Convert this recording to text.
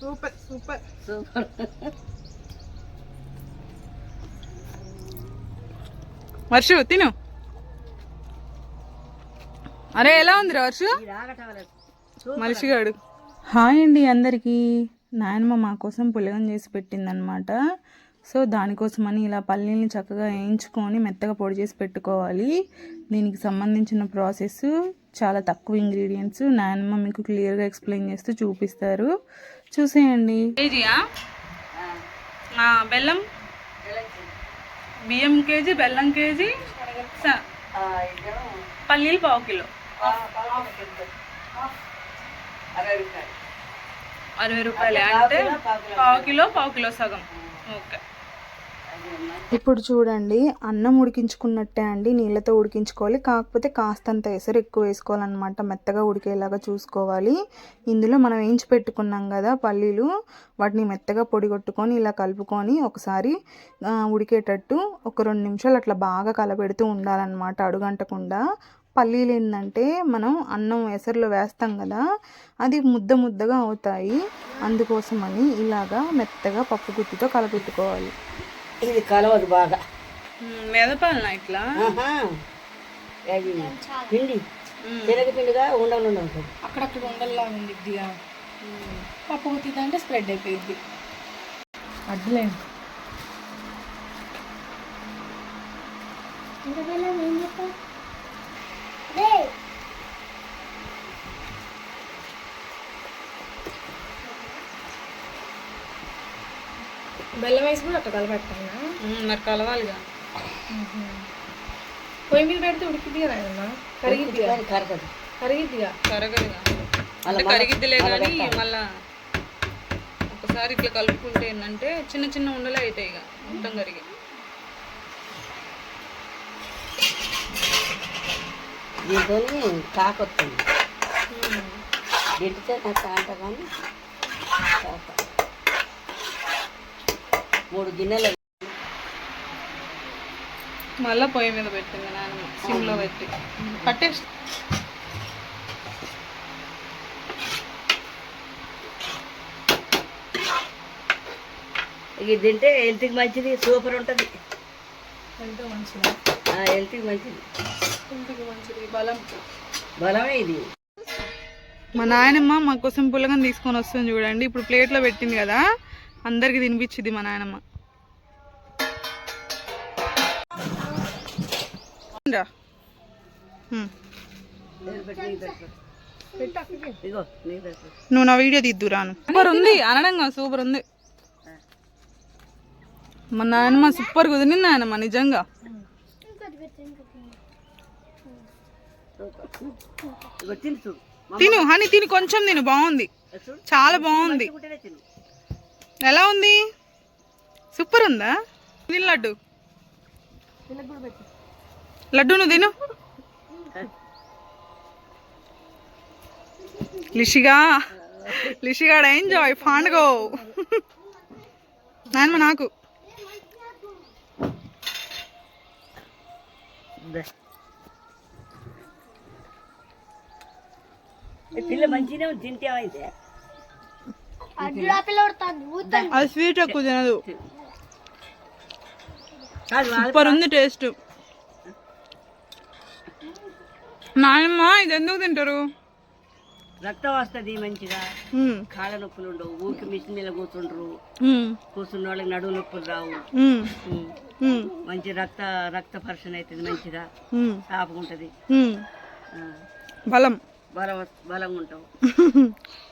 Super super super Varshu తిను. అరే ఎలా ఉంది వర్షు? మనిషిగాడు. హాయ్ అండి అందరికీ. నాయనమ్మ మా కోసం పులగం చేసి పెట్టిందనమాట సో దానికోసమని ఇలా పల్లీని చక్కగా వేయించుకొని మెత్తగా పొడి చేసి పెట్టుకోవాలి. దీనికి సంబంధించిన ప్రాసెస్ చాలా తక్కువ ఇంగ్రీడియంట్స్. నాయనమ్మ మీకు క్లియర్గా ఎక్స్ప్లెయిన్ చేస్తూ చూపిస్తారు. చూసేయండి. కేజీయా బెల్లం? బియ్యం కేజీ బెల్లం కేజీ పల్లీలు పావు కిలో. అరవై రూపాయలు అంటే పావు కిలో పావు కిలో సగం. ఓకే. ఇప్పుడు చూడండి అన్నం ఉడికించుకున్నట్టే అండి నీళ్ళతో ఉడికించుకోవాలి. కాకపోతే కాస్తంత ఎసరు ఎక్కువ వేసుకోవాలన్నమాట మెత్తగా ఉడికేలాగా చూసుకోవాలి. ఇందులో మనం వేయించి పెట్టుకున్నాం కదా పల్లీలు వాటిని మెత్తగా పొడిగొట్టుకొని ఇలా కలుపుకొని ఒకసారి ఉడికేటట్టు ఒక రెండు నిమిషాలు అట్లా బాగా కలపెడుతూ ఉండాలన్నమాట అడుగంటకుండా. పల్లీలు ఏంటంటే మనం అన్నం ఎసరులో వేస్తాం కదా అది ముద్ద ముద్దగా అవుతాయి. అందుకోసమని ఇలాగా మెత్తగా పప్పు గుత్తితో కలపెట్టుకోవాలి. ఇది కలవదు బాగా. మెదపాలనా ఇట్లా? పిండి. శనగపిండిగా ఉండలు ఉండ ఉంటుంది. అక్కడక్కడ ఉండల్లా ఉంది ఇదిగా పప్పు అంటే స్ప్రెడ్ అయిపోయింది అడ్డులేదు బెల్లం వేసి కూడా అట్లా కలపెట్టాలా మరి కలవాలిగా. పొయ్యి మీద పెడితే ఉడికిద్ది కదా కరిగిద్దిగా? కానీ కరగదు. కరిగిద్దిగా? కరగదుగా. అంటే కరిగిద్దిలే కానీ మళ్ళా ఒకసారి ఇట్లా కలుపుకుంటే ఏంటంటే చిన్న చిన్న ఉండలే అవుతాయి ఇక మొత్తం కరిగి. దీంతో కాకొస్తుంది గెంటితే నాకు కాంట కానీ కాక మూడు గిన్నెలు మళ్ళా పొయ్యి మీద పెట్టింది నాన్నమ్మ సిమ్లో పెట్టి. పట్టేసి. ఇది తింటే హెల్త్కి మంచిది సూపర్ ఉంటుంది. ఎంతో మంచిది? హెల్త్కి మంచిది. ఇంటికి మంచిది బలం. బలమే ఇది. మా నాయనమ్మ మా కోసం తీసుకొని వస్తుంది చూడండి ఇప్పుడు ప్లేట్లో పెట్టింది కదా. అందరికి తినిపించింది మా నాయనమ్మ. నువ్వు నా వీడియో తీద్దు రాను. సూపర్ ఉంది అనడంగా సూపర్ ఉంది. మా నాయనమ్మ సూపర్ కుదిరింది నాయనమ్మ నిజంగా. తిను హనీ తిని కొంచెం తిను బాగుంది. చాలా బాగుంది. ఎలా ఉంది? సూపర్ ఉందా? తిని లడ్డు. లడ్డు నువ్వు తిను. లిషిగా లిషిగాడ ఎంజాయ్ పాండుగో నాయనమ్మ నాకు. పిల్ల మంచిగా తింటే తింటేమైతే అది స్వీట్ ఎక్కువ తినదు. సూపర్ ఉంది టేస్ట్. నాయనమ్మ ఇది ఎందుకు తింటారు? రక్తం వస్తుంది మంచిగా. కాళ్ళ నొప్పులు ఉండవు. ఊరికి మిషన్ మీద కూర్చుండ్రు. కూర్చున్న వాళ్ళకి నడువు నొప్పులు రావు. మంచి రక్త రక్త పరిశీలన అవుతుంది మంచిగా. మ్మ్. బలం. బలం బలంగా ఉంటావు.